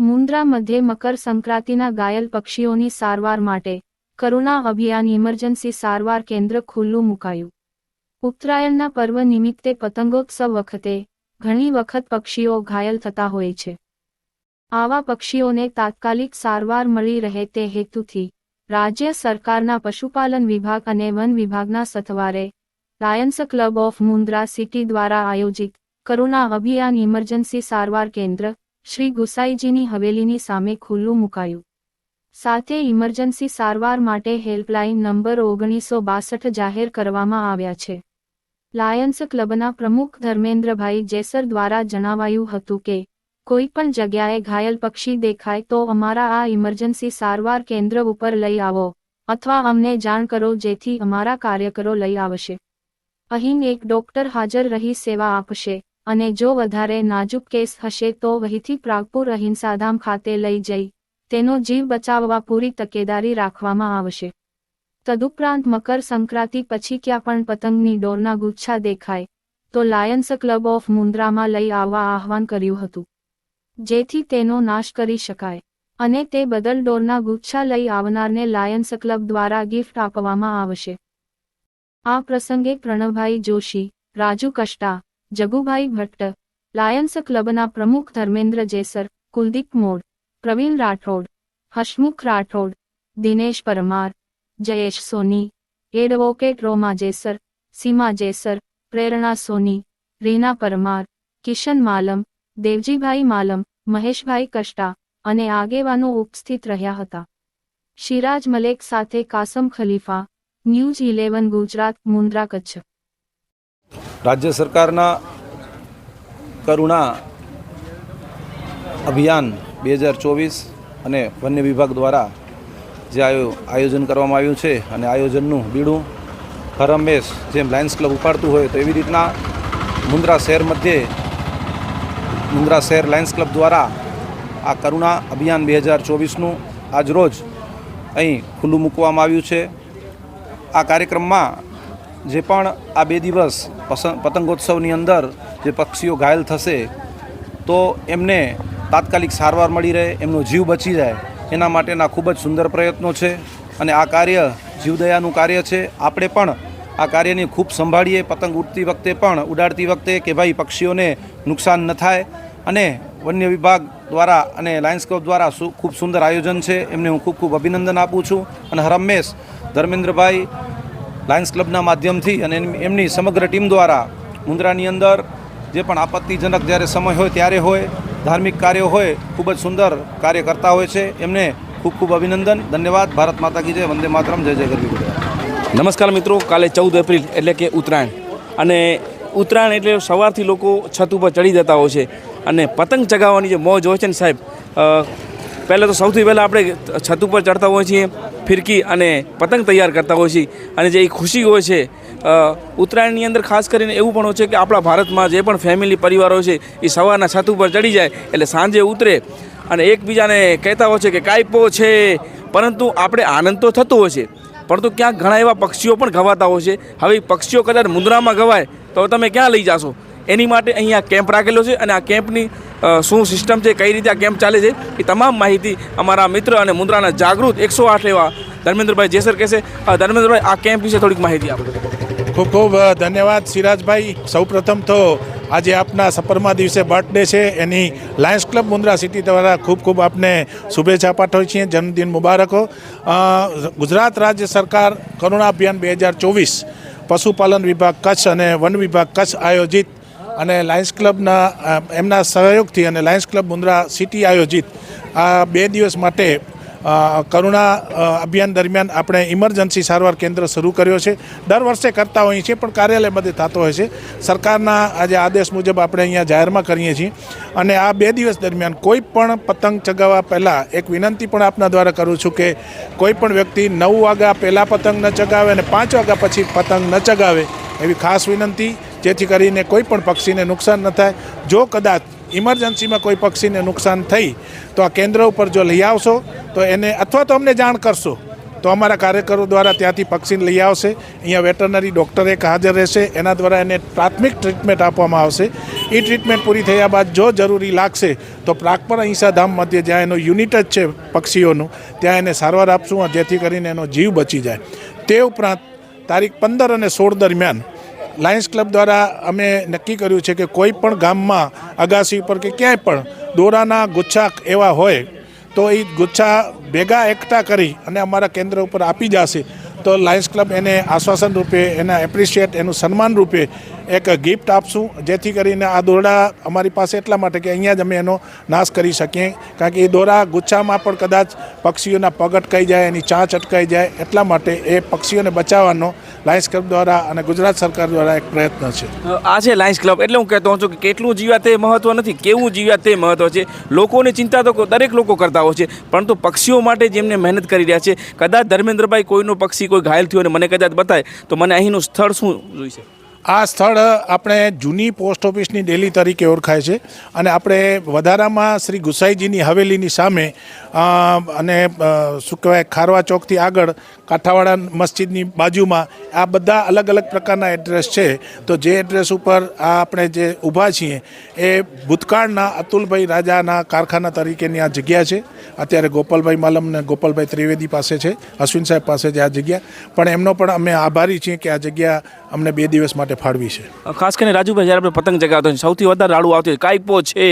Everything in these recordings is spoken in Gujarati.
મુન્દ્રા મધ્યે મકર સંક્રાંતિના ઘાયલ પક્ષીઓની સારવાર માટે કરુણા અભિયાન ઇમરજન્સી સારવાર કેન્દ્ર ખુલ્લું મુકાયું. ઉત્તરાયણના પર્વ નિમિત્તે પતંગોત્સવ વખતે ઘણી વખત પક્ષીઓ ઘાયલ થતા હોય છે. આવા પક્ષીઓને તાત્કાલિક સારવાર મળી રહે તે હેતુથી રાજ્ય સરકારના પશુપાલન વિભાગ અને વન વિભાગના સથવારે Lions Club of Mundra city દ્વારા આયોજિત કરુણા અભિયાન ઇમરજન્સી સારવાર કેન્દ્ર શ્રી ગુસાઈજીની હવેલીની સામે ખુલ્લું મુકાયું. સાથે ઇમરજન્સી સારવાર માટે હેલ્પલાઇન નંબર ઓગણીસો બાસઠ જાહેર કરવામાં આવ્યા છે. લાયન્સ ક્લબના પ્રમુખ ધર્મેન્દ્રભાઈ જેસર દ્વારા જણાવાયું હતું કે કોઈ પણ જગ્યાએ ઘાયલ પક્ષી દેખાય તો અમારા આ ઇમરજન્સી સારવાર કેન્દ્ર ઉપર લઈ આવો, અથવા અમને જાણ કરો જેથી અમારા કાર્યકરો લઈ આવશે. અહીં એક ડોક્ટર હાજર રહી સેવા આપશે, અને જો વધારે નાજુક કેસ હશે તો વહીથી પ્રાગપુર અહિંસાધામ ખાતે લઈ જઈ, તેનો જીવ બચાવવા પૂરી તકેદારી રાખવામાં આવશે. તદુપરાંત મકર સંક્રાંતિ પછી ક્યાં પણ પતંગની ડોરના ગુચ્છા દેખાય, તો લાયન્સ ક્લબ ઓફ મુન્દ્રામાં લઈ આવવા આહવાન કર્યું હતું. જેથી તેનો નાશ કરી શકાય. અને તે બદલ ડોરના ગુચ્છા લઈ આવનારને લાયન્સ ક્લબ દ્વારા ગિફ્ટ આપવામાં આવશે. આ પ્રસંગે પ્રણવભાઈ જોશી, રાજુ કષ્ટા, જગુભાઈ ભટ્ટ, લાયન્સ ક્લબના પ્રમુખ ધર્મેન્દ્ર જેસર, કુલદીપ મોડ, પ્રવીણ રાઠોડ હસમુખ રાઠોડ, દિનેશ પરમાર, જયેશ સોની, એડવોકેટ રોમા જેસર, સીમા જેસર, પ્રેરણા સોની, રીના પરમાર, કિશન માલમ દેવજીભાઈ માલમ, મહેશભાઈ કષ્ટા અને આગેવાનો ઉપસ્થિત રહ્યા હતા. શિરાજ મલેક સાથે કાસમ ખલીફા, ન્યૂઝ ઇલેવન ગુજરાત, મુન્દ્રા કચ્છ. રાજ્ય સરકારના કરુણા અભિયાન બે હજાર ચોવીસ અને વન્ય વિભાગ દ્વારા જે આયોજન કરવામાં આવ્યું છે અને આયોજનનું બીડું હરમેશ જેમ લાયન્સ ક્લબ ઉપાડતું હોય તો એવી રીતના મુન્દ્રા શહેર મધ્યે મુન્દ્રા શહેર લાયન્સ ક્લબ દ્વારા આ કરુણા અભિયાન બે હજાર ચોવીસનું આજરોજ અહીં ખુલ્લું મૂકવામાં આવ્યું છે. આ કાર્યક્રમમાં જે પણ આ બે દિવસ પતંગોત્સવની અંદર જે પક્ષીઓ ઘાયલ થશે, તો એમને તાત્કાલિક સારવાર મળી રહે, એમનો જીવ બચી જાય. એના માટેના ખૂબ જ સુંદર પ્રયત્નો છે અને આ કાર્ય જીવદયાનું કાર્ય છે. આપણે પણ આ કાર્યની ખૂબ સંભાળીએ. પતંગ ઉડતી વખતે પણ ઉડાડતી વખતે કે ભાઈ પક્ષીઓને નુકસાન ન થાય. અને વન્ય વિભાગ દ્વારા અને લાયન્સ ક્લબ દ્વારા ખૂબ સુંદર આયોજન છે. એમને હું ખૂબ ખૂબ અભિનંદન આપું છું. અને હરમેશ ધર્મેન્દ્રભાઈ લાયન્સ ક્લબના માધ્યમથી અને એમ- એમની સમગ્ર ટીમ દ્વારા મુન્દ્રાની અંદર જે પણ આપત્તિજનક જ્યારે સમય હોય ત્યારે હોય, ધાર્મિક કાર્યો હોય, ખૂબ જ સુંદર કાર્ય કરતા હોય છે. એમને ખૂબ ખૂબ અભિનંદન. ધન્યવાદ. ભારત માતા કી જય. વંદે માતરમ. જય જય ગરવી ગુજરાત. નમસ્કાર મિત્રો, કાલે ચૌદ એપ્રિલ એટલે કે ઉત્તરાયણ. અને ઉત્તરાયણ એટલે સવારથી લોકો છત ઉપર ચડી જતા હોય છે. અને પતંગ ચગાવવાની જે મોજ હોય છે ને સાહેબ પહેલાં તો સૌથી પહેલાં આપણે છત ઉપર ચડતા હોઈએ છીએ, ફિરકી અને પતંગ તૈયાર કરતા હોઈએ છીએ. અને જે ખુશી હોય છે ઉત્તરાયણની અંદર ખાસ કરીને એવું પણ હોય છે કે આપણા ભારતમાં જે પણ ફેમિલી પરિવારો છે એ સવારના છત ઉપર ચડી જાય એટલે સાંજે ઉતરે. અને એકબીજાને કહેતા હોય છે કે કાયપો છે, પરંતુ આપણે આનંદ તો થતો હોય છે. પરંતુ ક્યાંક ઘણા એવા પક્ષીઓ પણ ગવાતા હોય છે. હવે પક્ષીઓ કદાચ મુદ્રામાં ગવાય તો તમે ક્યાં લઈ જાશો? એની માટે અહીંયા કેમ્પ રાખેલો છે અને આ કેમ્પની શું સિસ્ટમ છે, કઈ રીતે આ કેમ્પ ચાલે છે, એ તમામ માહિતી અમારા મિત્ર અને મુદ્રાના જાગૃત એકસો આઠ એવા ધર્મેન્દ્રભાઈ જેસર કહેશે. ધર્મેન્દ્રભાઈ, આ કેમ્પ વિશે થોડીક માહિતી આપો. ખૂબ ખૂબ ધન્યવાદ સિરાજભાઈ. સૌપ્રથમ તો આજે આપના સપરમા દિવસે બર્થડે છે. એની લાયન્સ ક્લબ મુન્દ્રા સિટી દ્વારા ખૂબ ખૂબ આપને શુભેચ્છા પાઠવીએ છીએ. જન્મદિન મુબારકો. ગુજરાત રાજ્ય સરકાર કરુણા અભિયાન બે હજાર ચોવીસ પશુપાલન વિભાગ કચ્છ અને વન વિભાગ કચ્છ આયોજિત અને લાયન્સ ક્લબના એમના સહયોગથી અને લાયન્સ ક્લબ મુન્દ્રા સિટી આયોજિત આ બે દિવસ માટે કરુણા અભિયાન દરમિયાન આપણે ઇમરજન્સી સારવાર કેન્દ્ર શરૂ કર્યો છે. દર વર્ષે કરતા હોઈએ છીએ, પણ કાર્યાલય બધે થતો હોય છે. સરકારના આજે આદેશ મુજબ આપણે અહીંયા જાહેરમાં કરીએ છીએ. અને આ બે દિવસ દરમિયાન કોઈ પણ પતંગ ચગાવવા પહેલાં એક વિનંતી પણ આપના દ્વારા કરું છું કે કોઈ પણ વ્યક્તિ નવ વાગ્યા પહેલાં પતંગ ન ચગાવે અને પાંચ વાગ્યા પછી પતંગ ન ચગાવે એવી ખાસ વિનંતી, જેથી કરીને કોઈ પણ પક્ષીને નુકસાન ન થાય. જો કદાચ ઇમરજન્સીમાં કોઈ પક્ષીને નુકસાન થઈ, તો આ કેન્દ્ર ઉપર જો લઈ આવશો તો એને અથવા તો અમને જાણ કરશો. તો અમારા કાર્યકરો દ્વારા ત્યાંથી પક્ષીને લઈ આવશે. અહીંયા વેટરનરી ડૉક્ટર એક હાજર રહેશે. એના દ્વારા એને પ્રાથમિક ટ્રીટમેન્ટ આપવામાં આવશે. એ ટ્રીટમેન્ટ પૂરી થયા બાદ જો જરૂરી લાગશે, તો પ્રાગપર અહિંસાધામ મધ્ય જ્યાં એનો યુનિટ જ છે પક્ષીઓનું, ત્યાં એને સારવાર આપશું જેથી કરીને એનો જીવ બચી જાય. તે ઉપરાંત તારીખ પંદર અને સોળ દરમિયાન લાયન્સ ક્લબ દ્વારા અમે નક્કી કર્યું છે કે કોઈ પણ ગામમાં અગાસી ઉપર કે ક્યાંય પણ દોરાના ગુચ્છાક એવા હોય તો એ ગુચ્છા ભેગા એકઠા કરી અને અમારા કેન્દ્ર ઉપર આપી જશે. તો લાયન્સ ક્લબ એને આશ્વાસન રૂપે, એના એપ્રિશિએટ એનું સન્માન રૂપે એક ગિફ્ટ આપશું. જેથી કરીને આ દોરડા અમારી પાસે એટલા માટે કે અહીંયા જ અમે એનો નાશ કરી શકીએ. કારણ કે એ દોરા ગુચ્છામાં પણ કદાચ પક્ષીઓના પગ અટકાઈ જાય, એની ચાંચ અટકાઈ જાય, એટલા માટે એ પક્ષીઓને બચાવવાનો લાયન્સ ક્લબ દ્વારા અને ગુજરાત સરકાર દ્વારા એક પ્રયત્ન છે. આ છે લાયન્સ ક્લબ એટલે હું કહેતો છું કે કેટલું જીવ્યા તે મહત્વ નથી, કેવું જીવ્યા તે મહત્વ છે? લોકોની ચિંતા તો દરેક લોકો કરતા હોય છે, પરંતુ પક્ષીઓ માટે જેમને મહેનત કરી રહ્યા છે, કદાચ ધર્મેન્દ્રભાઈ કોઈનું પક્ષી કોઈ ઘાયલ થયું અને મને કદાચ બતાવે તો મને અહીંનું સ્થળ શું જોઈશે આ સ્થળ આપણે જૂની પોસ્ટ ઓફિસની ડેલી તરીકે ઓળખાય છે અને આપણે વધારામાં શ્રી ગુસાઈજીની હવેલીની સામે અને શું કહેવાય, ખારવા ચોકથી આગળ કાંઠાવાડા મસ્જિદની બાજુમાં આ બધા અલગ અલગ પ્રકારના એડ્રેસ છે. તો જે એડ્રેસ ઉપર આ આપણે જે ઊભા છીએ એ ભૂતકાળના અતુલભાઈ રાજાના કારખાના તરીકેની આ જગ્યા છે. અત્યારે ગોપાલભાઈ માલમ ને ગોપાલભાઈ ત્રિવેદી પાસે છે, અશ્વિન સાહેબ પાસે છે આ જગ્યા. પણ એમનો પણ અમે આભારી છીએ કે આ જગ્યા અમને બે દિવસ માટે ફાળવી છે. ખાસ કરીને રાજુભાઈ જ્યારે આપણે પતંગ ચગાવતા હોય સૌથી વધારે રાડું આવતી હોય કાંઈપો છે.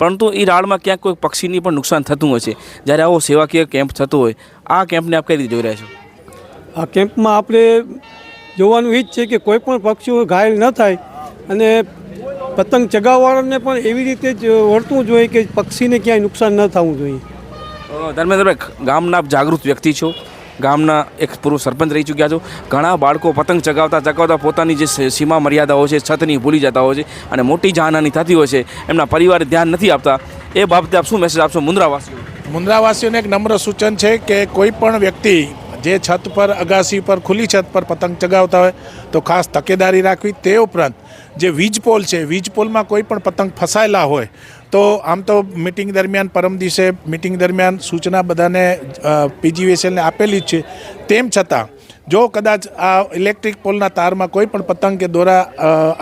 પરંતુ એ રાડમાં ક્યાંક કોઈ પક્ષીની પણ નુકસાન થતું હોય છે. જ્યારે આવો સેવાકીય કેમ્પ થતો હોય આ કેમ્પને આપ કઈ રીતે જોઈ રહ્યા છો? આ કેમ્પમાં આપણે જોવાનું એ જ છે કે કોઈ પણ પક્ષીઓ ઘાયલ ન થાય અને પતંગ ચગાવવાળાને પણ એવી રીતે જ વર્તવું જોઈએ કે પક્ષીને ક્યાંય નુકસાન ન થવું જોઈએ. ધર્મેન્દ્રભાઈ ગામના આપ જાગૃત વ્યક્તિ છો. ગામના એક પૂર્વ સરપંચ રહી ચૂક્યા છો. ઘણા બાળકો પતંગ ચગાવતા ચગાવતા પોતાની જે સીમા મર્યાદાઓ છે, છતની ભૂલી જતા હોય છે અને મોટી જાનહાની થતી હોય છે. એમના પરિવારે ધ્યાન નથી આપતા. એ બાબતે આપ શું મેસેજ આપશો મુન્દ્રાવાસીઓ? મુન્દ્રાવાસીઓને એક નમ્ર સૂચન છે કે કોઈ પણ વ્યક્તિ જે છત પર, અગાસી પર, ખુલ્લી છત પર પતંગ ચગાવતા હોય તો ખાસ તકેદારી રાખવી. તે ઉપરાંત જે વીજ પોલ છે વીજ પોલમાં કોઈ પણ પતંગ ફસાયેલા હોય તો આમ તો મિટિંગ દરમિયાન, પરમ દિવસે મિટિંગ દરમિયાન સૂચના બધાને પીજીવીએસએલને આપેલી જ છે. તેમ છતાં, જો કદાચ આ ઇલેક્ટ્રિક પોલના તારમાં કોઈ પણ પતંગ કે દોરા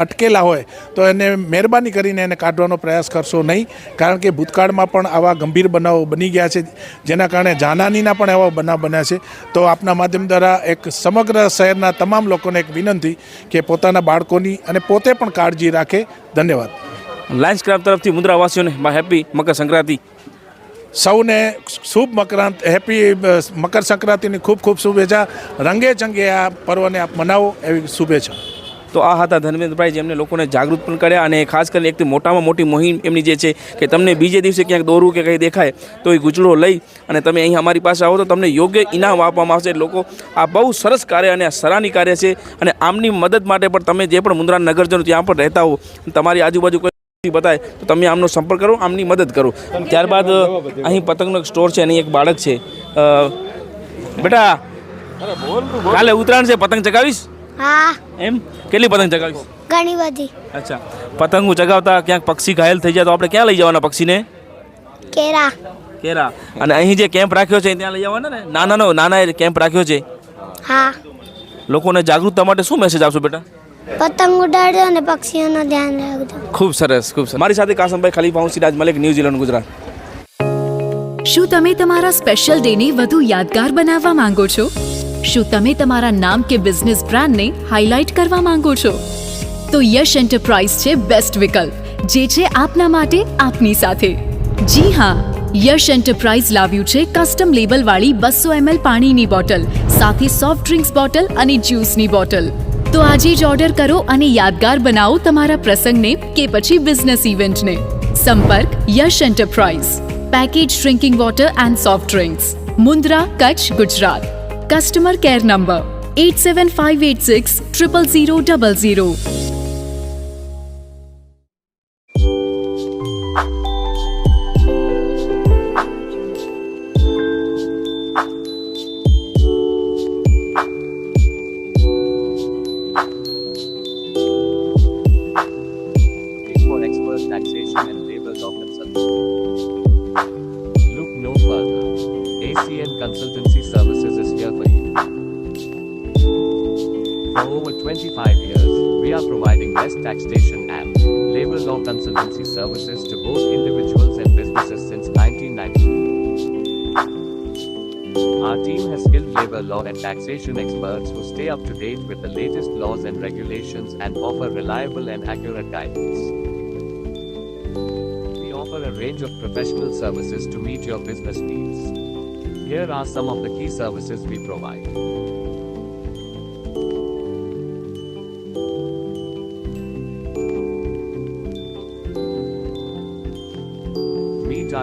અટકેલા હોય, તો એને મહેરબાની કરીને એને કાઢવાનો પ્રયાસ કરશો નહીં. કારણ કે ભૂતકાળમાં પણ આવા ગંભીર બનાવો બની ગયા છે, જેના કારણે જાનહાનીના પણ એવા બનાવ બન્યા છે. તો આપના માધ્યમ દ્વારા એક સમગ્ર શહેરના તમામ લોકોને એક વિનંતી કે પોતાના બાળકોની અને પોતે પણ કાળજી રાખે. ધન્યવાદ. લાયન્સ ક્લબ તરફથી મુદ્રાવાસીઓને હેપી મકર સંક્રાંતિ. સૌને શુભ મકરાંત હેપી મકર સંક્રાંતિની ખૂબ ખૂબ શુભેચ્છા. રંગે ચંગે આ પર્વને આપ મનાવો એવી શુભેચ્છા. તો આ હતા ધર્મેન્દ્રભાઈ જેમને લોકોને જાગૃત પણ કર્યા અને ખાસ કરીને એકથી મોટામાં મોટી મુહિમ એમની જે છે કે તમને બીજે દિવસે ક્યાંક દોરવું કે કંઈ દેખાય તો એ ગુજળો લઈ અને તમે અહીં અમારી પાસે આવો તો તમને યોગ્ય ઇનામ આપવામાં આવશે. લોકો આ બહુ સરસ કાર્ય અને આ સરાહની કાર્ય છે અને આમની મદદ માટે પણ તમે જે પણ મુન્દ્રા નગરજનો ત્યાં પણ રહેતા હો તમારી આજુબાજુ કોઈ બતાય તો તમે આમનો સંપર્ક કરો આમની મદદ કરો. ત્યારબાદ અહીં પતંગનો સ્ટોર છે અહીં એક બાળક છે. બેટા કાલે ઉત્તરાયણ છે પતંગ ચગાવીશ? હા. એમ? કેટલી પતંગ ચગાવીશ? ઘણી બધી. અચ્છા. પતંગો ચગાવતા ક્યાંક પક્ષી ઘાયલ થઈ જાય તો આપણે ક્યાં લઈ જવાના પક્ષીને? કેરા. કેરા. અને અહીં જે કેમ્પ રાખ્યો છે ત્યાં લઈ જવાના ને? નાનાનો નાના એ કેમ્પ રાખ્યો છે? હા. લોકોને જાગૃતતા માટે શું મેસેજ આપશો બેટા? પતંગ ઉડાડજો અને પક્ષીઓનું ધ્યાન રાખજો. ખૂબ સરસ ખૂબ સરસ. મારી સાથે કાસમભાઈ ખલીફા હું સિરાજ મલિક ન્યૂઝીલેન્ડ ગુજરાત. શું તમે તમારા સ્પેશિયલ ડેને વધુ યાદગાર બનાવવા માંગો છો? શું તમે તમારા નામ કે બિઝનેસ બ્રાન્ડને હાઇલાઇટ કરવા માંગો છો? તો યશ એન્ટરપ્રાઇઝ છે બેસ્ટ વિકલ્પ જે છે આપના માટે આપની સાથે. જી હા યશ એન્ટરપ્રાઇઝ લાવ્યું છે કસ્ટમ લેબલવાળી બસો એમએલ પાણીની બોટલ સાથે સોફ્ટ ડ્રિંક્સ બોટલ અને જ્યુસની બોટલ તો આજે જ ઓર્ડર કરો અને યાદગાર બનાવો તમારા પ્રસંગને કે પછી બિઝનેસ ઇવેન્ટને સંપર્ક Yash enterprise package drinking water and soft drinks Mundra Kutch Gujarat customer care number eight seven five eight six triple zero double zero consultancy services to both individuals and businesses since 1990. Our team has skilled labor law and taxation experts who stay up to date with the latest laws and regulations and offer reliable and accurate guidance. We offer a range of professional services to meet your business needs. Here are some of the key services we provide.